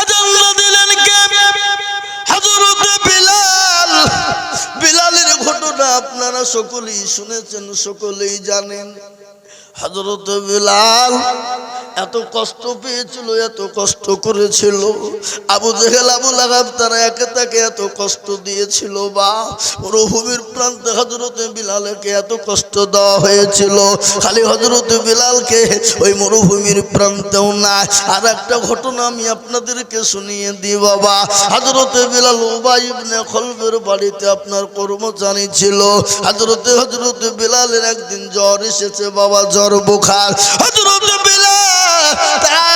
আজাল্লা দিলেন কে হযরত বিলাল বিলালের ঘটনা আপনারা সকলেই শুনেছেন সকলেই জানেন। হজরত বিলাল এত কষ্ট পেয়েছিল, এত কষ্ট করেছিল। আবু জেহেল, আবু লাগাব তারা একে তাকে এত কষ্ট দিয়েছিল, বা মরুভূমির প্রান্তে হজরতে বিলালকে এত কষ্ট দেওয়া হয়েছিল। খালি হজরতে বিলালকে ওই মরুভূমির প্রান্তেও না আর একটা ঘটনা আমি আপনাদেরকে শুনিয়ে দিই, বাবা। হজরতে বিলাল উবাই ইবনে খলবের বাড়িতে আপনার কর্মচারী ছিল। হজরতে হজরতে বিলালের একদিন জ্বর এসেছে, বাবা, জ্বর বোখার। হজরতে বিলাল た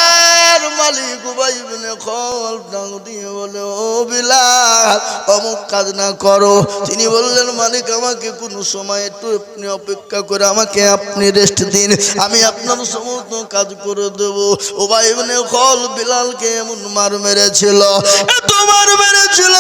তার মালিক উবাই ইবনে খল ডাক দিয়ে বলে, ও বিলাল, অমুক কাজ না করো। তিনি বললেন, মালিক, আমাকে কোনো সময় একটু আপনি অপেক্ষা করে আমাকে আপনি রেস্ট দিন। আমি আপনার সমস্ত কাজ করে দেব। উবাই ইবনে খল বিলালকে এমন মার মেরেছিল, এত মার মেরেছিল।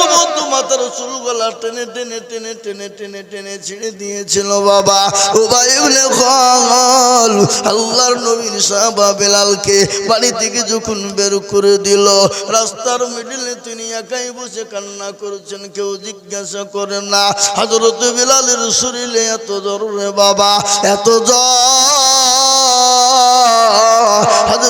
সমস্ত মাথার চুল গলা টেনে টেনে টেনে টেনে টেনে টেনে ছিঁড়ে দিয়েছিল বাবা। উবাই ইবনে খল, আল্লাহর নবীর সাহাবা বেলালকে বাড়ি থেকে যখন বের করে দিল, রাস্তার মিডিলে তিনি একাই বসে কান্না করছেন, কেউ জিজ্ঞাসা করে না হজরত বিলালের শরীরে এত জ্বর রে বাবা, এত জ্বর?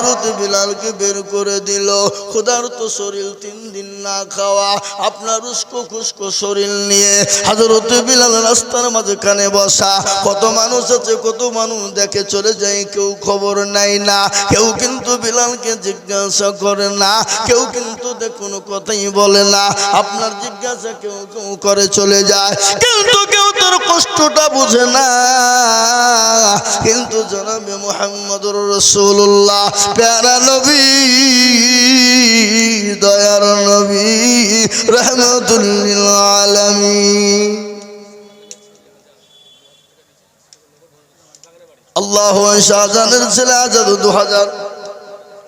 হজরত বিলালকে বের করে দিল। খোদার তো শরীর তিন দিন না খাওয়া, আপনার উস্কো খুস্কো শরীর নিয়ে হজরত বিলাল রাস্তার মাঝখানে বসা। কত মানুষ আছে, কত মানুষ দেখে চলে যায়, কেউ খবর নাই না। কেউ কিন্তু বিলালকে জিজ্ঞাসা করে না, কেউ কিন্তু দেখ কোনো কথাই বলে না। আপনার জিজ্ঞাসা কেউ কেউ করে চলে যায়, কিন্তু কেউ তোর কষ্টটা বুঝে না। কিন্তু জনাবে মোহাম্মদুর রসুল্লাহ প্যারা নবী, দয়ার নবী আলামিন। আল্লাহ শাহজাহানের ছেলে আজাদ দু হাজার।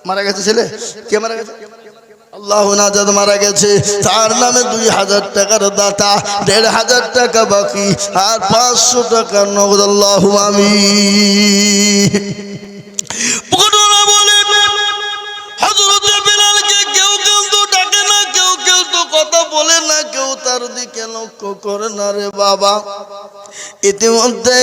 মারা গেছে ছেলে? কে মারা গেছে? মারা গেছে। তার নামে দুই হাজার টাকার দেড় হাজার টাকা বাকি, আর পাঁচশো টাকা আমি কথা বলে না, কেউ তার দিকে লক্ষ্য করে না রে বাবা। ইতিমধ্যে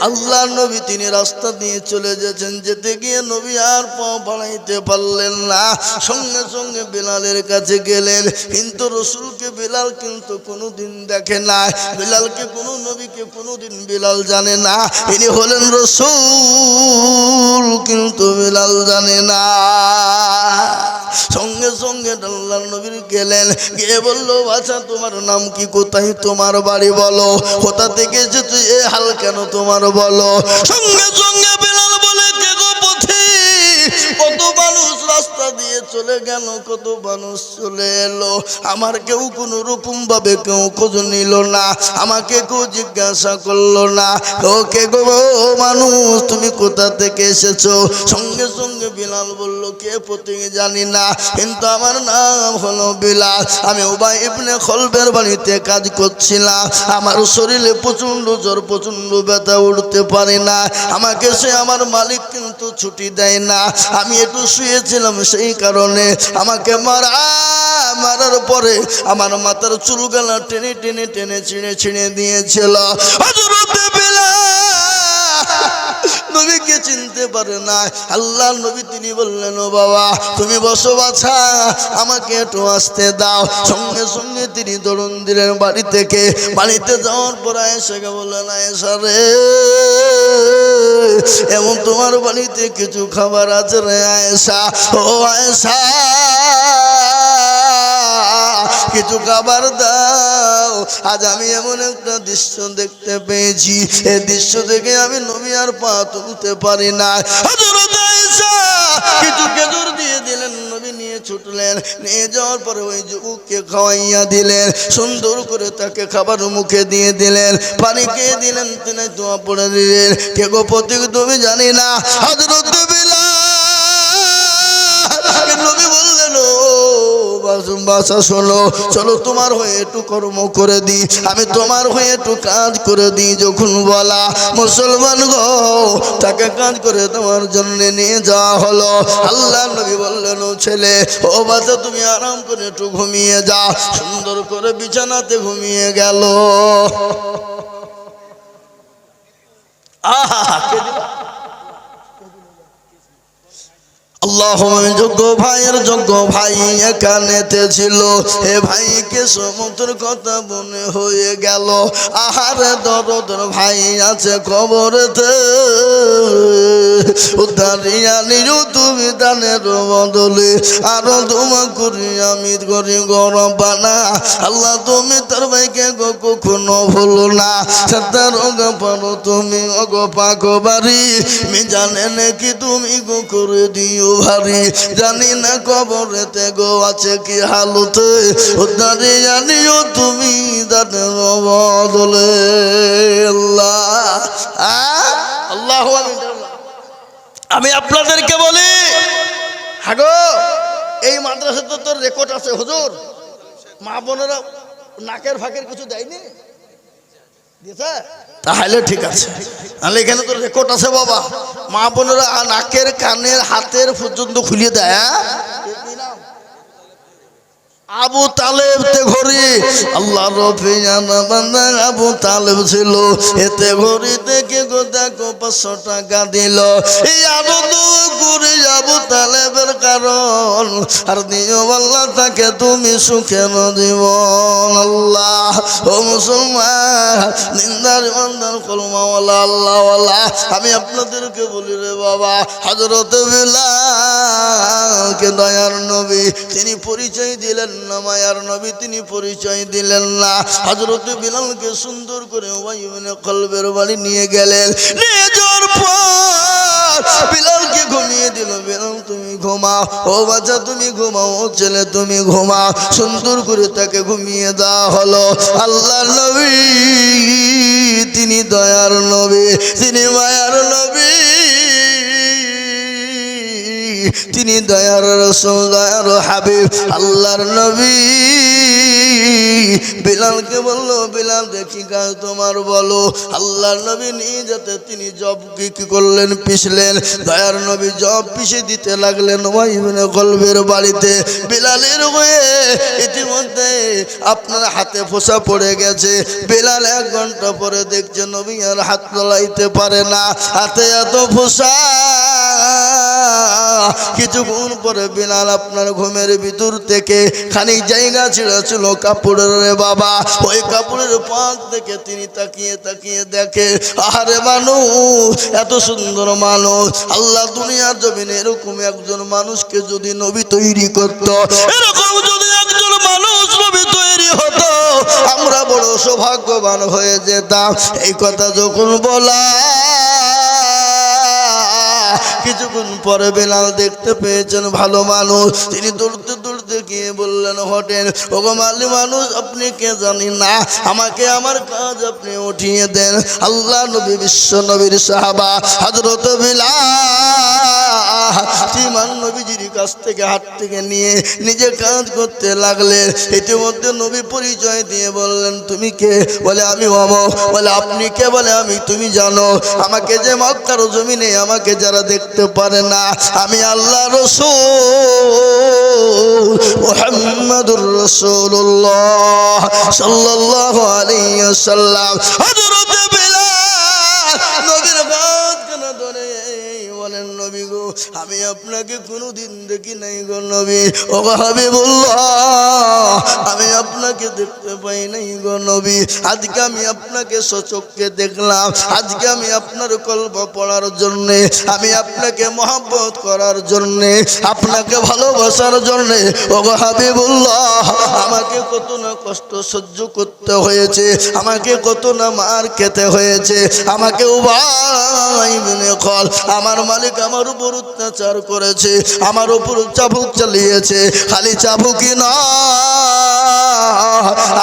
আল্লাহ নবী তিনি রাস্তা দিয়ে চলে যাচ্ছেন যেতে গিয়ে নবী আর পা বাড়াইতে পারলেন না। সঙ্গে সঙ্গে বিলালের কাছে গেলেন। কিন্তু রসুলকে বিলাল কিন্তু কোনোদিন দেখে না। বিলালকে কোনো নবীকে কোনোদিন বিলাল জানে না। ইনি হলেন রসুল কিন্তু বিলাল জানে না। সঙ্গে আল্লাহর আল্লাহ নবীর গেলেন। গিয়ে বলল, বাছা, তোমার নাম কি কোথায়? তোমার বাড়ি বলো। কোথা থেকে এসেছ? এ হাল কেন তোমার বলো? সঙ্গে সঙ্গে বলে চলে গেল, কত মানুষ চলে এলো। আমার কেউ কোনো রকম ভাবে কেউ খোঁজ নিল না, আমাকে কেউ জিজ্ঞাসা করল না। ওকে গো মানুষ, তুমি কোথা থেকে এসেছ? সঙ্গে সঙ্গে বিলাল বলল, কে প্রতি জানি না, কিন্তু আমার নাম হলো বিলাল। আমি উবাই ইবনে খলবের বাড়িতে কাজ করছিলাম। আমার শরীরে প্রচণ্ড জ্বর প্রচণ্ড ব্যথা, উঠতে পারে না। আমাকে সে আমার মালিক কিন্তু ছুটি দেয় না। আমি একটু শুয়েছিলাম, সেই কারণে আমাকে মারা, মারার পরে আমার মাথার চুলগালা টেনে টেনে টেনে, ছিঁড়ে ছিঁড়ে দিয়েছিল। চিনতে পারে না। আল্লাহ নবী তিনি বললেন, ও বাবা, তুমি বসো বাছা আমাকে একটু আসতে দাও। সঙ্গে সঙ্গে তিনি দরুন দিলেন বাড়ি থেকে বাড়িতে যাওয়ার পর আয়েশাকে বললেন, আয়েশা এমন তোমার বাড়িতে কিছু খাবার আছে রে আয়েশা? ও আয়েশা, কিছু খাবার দাও। আজ আমি এমন একটা দৃশ্য দেখতে পেয়েছি। এই দৃশ্য দেখে আমি নবী আর পা তুলতে পারি না। কিছু খেজুর নবী নিয়ে ছুটলেন। নিয়ে যাওয়ার পরে ওই যুবককে খাওয়াইয়া দিলেন। সুন্দর করে তাকে খাবার মুখে দিয়ে দিলেন। পানি খেয়ে দিলেন, তিনি দোয়া পড়ে দিলেন। কে গো প্রতীক, তুমি জানি না। হযরত বিলাল বাস- বাসা শোনো। চলো তোমার হয়ে একটু কর্ম করে দিই। আমি তোমার হয়ে একটু কাজ করে দিই, যখন বলা মুসলমান গো, তাকে কাজ করে তোমার জন্য নিয়ে যাওয়া হলো। আল্লাহ নবী বললেন ছেলে, ও বাচ্চা তুমি আরাম করে একটু ঘুমিয়ে যা সুন্দর করে বিছানাতে ঘুমিয়ে গেল। আহা কে দিল? আল্লাহ যোগ্য ভাইয়ের যোগ্য ভাই এখানেতে ছিল। হে ভাইকে সমুদ্র কথা মনে হয়ে গেল। আহারে দরদর ভাই আছে খবরেতে উদ্ধারিয়া নিজ তুমি দানের বদলে। আরও তোমা করি আমি করি গরম বানা আল্লাহ তুমি তার ভাইকে গো কখনো ভুলো না। তার অগা পারো তুমি অগ পাক বাড়ি মি জানে নাকি তুমি গো করে দিও। ভারী, জানি না কবরেতে গো আছে কি হালতে উদ্ধারে জানিও তুমি দানের বদলে আল্লাহ? আল্লাহু। আমি আপনাদেরকে বলি, হাগো, এই মাদ্রাসাতে তোর রেকর্ড আছে, হুজুর মা বোনেরা নাকের ফাঁকের কিছু দেয়নি দিয়েছে তাহলে ঠিক আছে তাহলে এখানে তো রেকর্ড আছে বাবা মা বোনেরা নাকের কানের হাতের পর্যন্ত খুলিয়ে দেয় হ্যাঁ? আবু তালেব তে ঘড়ি। আল্লাহ রফি জানা বান্দা আবু তালেব ছিল। এতে ঘড়ি থেকে গো দেখো পাঁচশো টাকা দিল এই আনন্দ করে আবু তালেবের কারণ। আর দিও আল্লাহ তাকে তুমি সুখের জীবন আল্লাহ। ও মুসলমান, নিন্দার ইমানদার কলমাওয়ালা, আল্লাহওয়ালা। আমি আপনাদেরকে বলি রে বাবা হজরত কে দয়ার নবী, তিনি পরিচয় দিলেন মায়ার নবী তিনি পরিচয় দিলেন না। হজরত বিলালকে সুন্দর করে ওয়াইবিনে কলবের বাড়ি নিয়ে গেলেন। বিলালকে ঘুমিয়ে দিল। বিলাল, তুমি ঘুমাও। ও বাচ্চা তুমি ঘুমাও। ও ছেলে, তুমি ঘুমাও। সুন্দর করে তাকে ঘুমিয়ে দেওয়া হলো। আল্লাহ নবী, তিনি দয়ার নবী, তিনি মায়ার নবী। তিনি দয়ার রসুল, দয়ার হাবিব, আল্লাহর নবী। বিলালকে বলল, বিলাল, দেখি কাজ তোমার, বলো। আল্লাহর নবী নিয়ে যেতে তিনি জব কি করলেন পিছলেন দয়ার নবী জব পিষে দিতে লাগলেন ওয়াইবিনে কলবের বাড়িতে। বিলালের হয়ে ইতিমধ্যে আপনার হাতে ফোসা পড়ে গেছে। বিলাল এক ঘণ্টা পরে দেখছে নবী আর হাত তোলাইতে পারে না। হাতে এত ফোসা। কিছুক্ষণ পরে বিলাল আপনার ঘুমের ভিতর থেকে খানিক জায়গা ছিল কাপড়ের বাবা। ওই কাপড়ের পাঁচ থেকে তিনি তাকিয়ে তাকিয়ে দেখে, আহারে মানুষ, এত সুন্দর মানুষ। আল্লাহ দুনিয়ার জমিনে এরকম একজন মানুষকে যদি নবী তৈরি করত, এরকম যদি একজন মানুষ নবী তৈরি হতো, আমরা বড় সৌভাগ্যবান হয়ে যেতাম। এই কথা যখন বলা কিছুক্ষণ পরে বেলাল দেখতে পেয়েছেন ভালো মানুষ। তিনি দৌড়তে দৌড়তে গিয়ে বললেন হটেন ওগো মালি মানুষ, আপনি কে জানি না? আমাকে আমার কাজ আপনি উঠিয়ে দেন। আল্লাহ নবী, বিশ্ব নবীর সাহাবা হজরত বিলাল নবীজির কাছ থেকে হাত থেকে নিয়ে নিজে কাজ করতে লাগলেন। ইতিমধ্যে নবী পরিচয় দিয়ে বললেন, তুমি কে? বলে, আমি অমক বলে, আপনি কে? বলে, আমি তুমি জানো। আমাকে যে মক্কার জমিনে আমাকে যারা দেখতে পারে না, আমি আল্লাহ রসুল। মোহাম্মদুর রসুল্লাহ সাল্লাল্লাহু আলাইহি ওয়াসাল্লাম। হযরত বিলাল নবীর আমি আপনাকে কোনোদিন দেখি নাই গো নবী। ও হাবিবুল্লাহ, আমি আপনাকে দেখতে পাই নাই গো নবী। আজকে আমি আপনাকে সচককে দেখলাম। আজকে আমি আপনার কল্প পড়ার জন্যে, আমি আপনাকে মহাব্বত করার জন্যে, আপনাকে ভালোবাসার জন্যে ও গো হাবিবুল্লাহ, আমাকে কত না কষ্ট সহ্য করতে হয়েছে, আমাকে কত না মার খেতে হয়েছে, আমাকে উবাই কল আমার মালিক আমার উপর অত্যাচার করেছে, আমার উপর চাবুক চালিয়েছে। খালি চাবুকি না,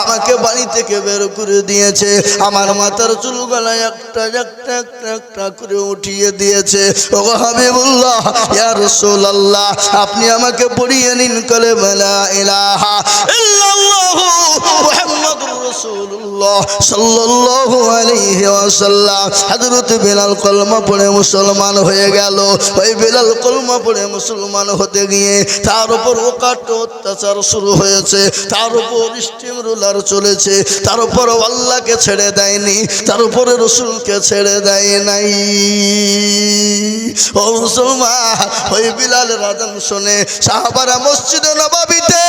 আমাকে বাড়ি থেকে বের করে দিয়েছে। আমার মাথার চুল গলায় একটা একটা একটা একটা করে উঠিয়ে দিয়েছে। ও হাবিবুল্লাহ, ইয়া রাসূলুল্লাহ, আপনি আমাকে পড়িয়ে নিন কলে বলা ইলাহা ইল্লাল্লাহ। রাসূলুল্লাহ সাল্লাল্লাহু আলাইহি বিলাল পড়ে মুসলমান হয়ে গেল। ওই বিলাল কলমা পড়ে মুসলমান হতে গিয়ে তার উপর ওকাট অত্যাচার শুরু হয়েছে। তার উপর স্টিম রুলার চলেছে। তার উপর আল্লাহকে ছেড়ে দেয়নি। তার উপরে রসুলকে ছেড়ে দেয় নাই। ও মুসলমান, ওই বিলালের আজান শুনে সাহাবারা মসজিদে নবাবিতে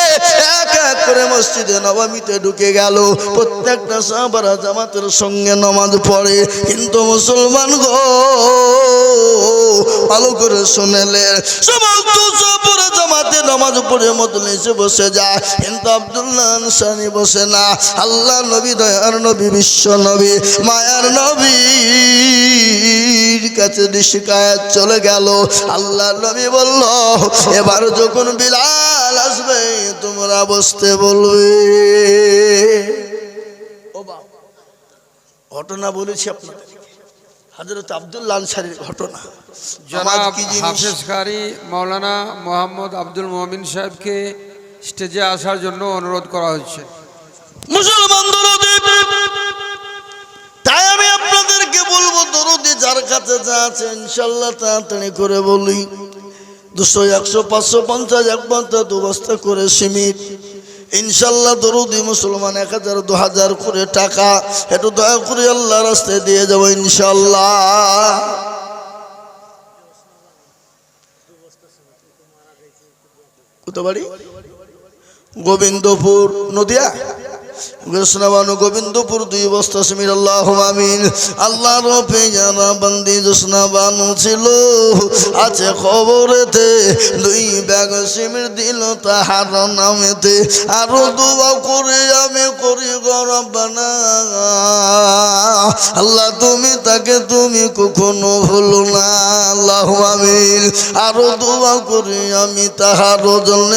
এক এক করে মসজিদে নবাবিতে ঢুকে গেল। প্রত্যেকটা সাহাবারা জামাতের সঙ্গে নমাজ পড়ে। কিন্তু মুসলমান গো, ভালো করে শুনেলে। সমস্ত সপুরে জামাতে নামাজ পড়ে এসে বসে যায়। কিন্তু আব্দুল্লাহ বসে না। আল্লাহ নবী, দয়ার নবী, বিশ্ব নবী, মায়ার নবীর কাছে শিকায়ত চলে গেল। আল্লাহ নবী বলল, এবার যখন বিলাল আসবে, তোমরা বসতে বলবে। ঘটনা বলেছি আপনাদের। হাজরত আব্দুল্লাহ আনসারির ঘটনা। জনাব নামাজ কি হাফেজ কারি মাওলানা মোহাম্মদ আব্দুল মোমিন সাহেবকে স্টেজে আসার জন্য অনুরোধ করা হচ্ছে মুসলমান দরদি তাই আমি আপনাদেরকে বলব দরদি যার কাছে যা আছে ইনশাল্লাহ তাড়াতাড়ি করে বলি। দুশো একশো পাঁচশো পঞ্চাশ এক বস্তা দু বস্তা করে সিমিট ইনশাল্লাহ দরুদি মুসলমান এক হাজার, দু হাজার করে টাকা, একটু দয়া করে আল্লাহ রাস্তায় দিয়ে যাব ইনশাল্লাহ। বাড়ি? গোবিন্দপুর, নদিয়া? কৃষ্ণবানু গোবিন্দপুর দুই বস্তা সমীর আল্লাহ আমিন। আল্লাহ রপে যারা বন্দি জোসনাবানু ছিল, আছে খবরেতে দুই ব্যাগ সিমির দিল তাহার নামেতে। আরও দুয়া করে আমি করি গরবানা আল্লাহ, তুমি তাকে তুমি কখনো ভুলো না আল্লাহ আমিন। আরও দোয়া করি আমি তাহার জন্য